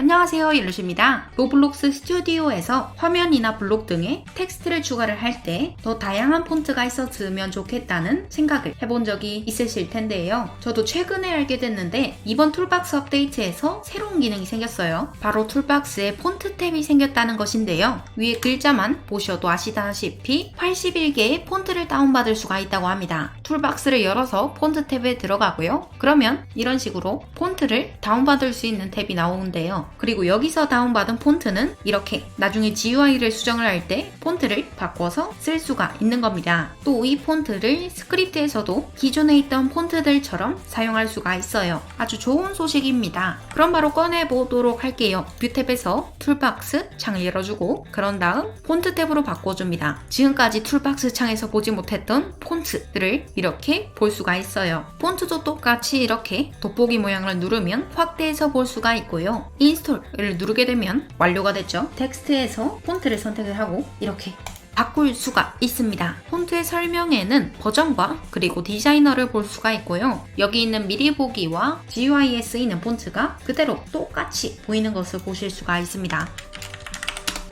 안녕하세요 옐루시입니다. 로블록스 스튜디오에서 화면이나 블록 등에 텍스트를 추가를 할 때 더 다양한 폰트가 있었으면 좋겠다는 생각을 해본 적이 있으실 텐데요. 저도 최근에 알게 됐는데 이번 툴박스 업데이트에서 새로운 기능이 생겼어요. 바로 툴박스에 폰트 탭이 생겼다는 것인데요. 위에 글자만 보셔도 아시다시피 81개의 폰트를 다운받을 수가 있다고 합니다. 툴박스를 열어서 폰트 탭에 들어가고요. 그러면 이런 식으로 폰트를 다운받을 수 있는 탭이 나오는데요. 그리고 여기서 다운받은 폰트는 이렇게 나중에 GUI를 수정을 할 때 폰트를 바꿔서 쓸 수가 있는 겁니다. 또 이 폰트를 스크립트에서도 기존에 있던 폰트들처럼 사용할 수가 있어요. 아주 좋은 소식입니다. 그럼 바로 꺼내보도록 할게요. 뷰 탭에서 툴박스 창을 열어주고 그런 다음 폰트 탭으로 바꿔줍니다. 지금까지 툴박스 창에서 보지 못했던 폰트들을 이렇게 볼 수가 있어요. 폰트도 똑같이 이렇게 돋보기 모양을 누르면 확대해서 볼 수가 있고요. 인스톨을 누르게 되면 완료가 됐죠. 텍스트에서 폰트를 선택을 하고 이렇게 바꿀 수가 있습니다. 폰트의 설명에는 버전과 그리고 디자이너를 볼 수가 있고요. 여기 있는 미리 보기와 GUI에 쓰이는 폰트가 그대로 똑같이 보이는 것을 보실 수가 있습니다.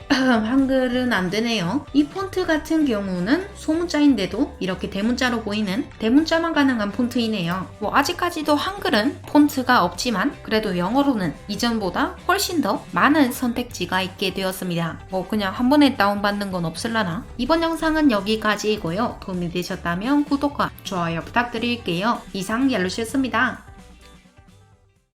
한글은 안 되네요. 이 폰트 같은 경우는 소문자인데도 이렇게 대문자로 보이는 대문자만 가능한 폰트이네요. 뭐 아직까지도 한글은 폰트가 없지만 그래도 영어로는 이전보다 훨씬 더 많은 선택지가 있게 되었습니다. 뭐 그냥 한 번에 다운받는 건 없을라나? 이번 영상은 여기까지이고요. 도움이 되셨다면 구독과 좋아요 부탁드릴게요. 이상 옐루시였습니다.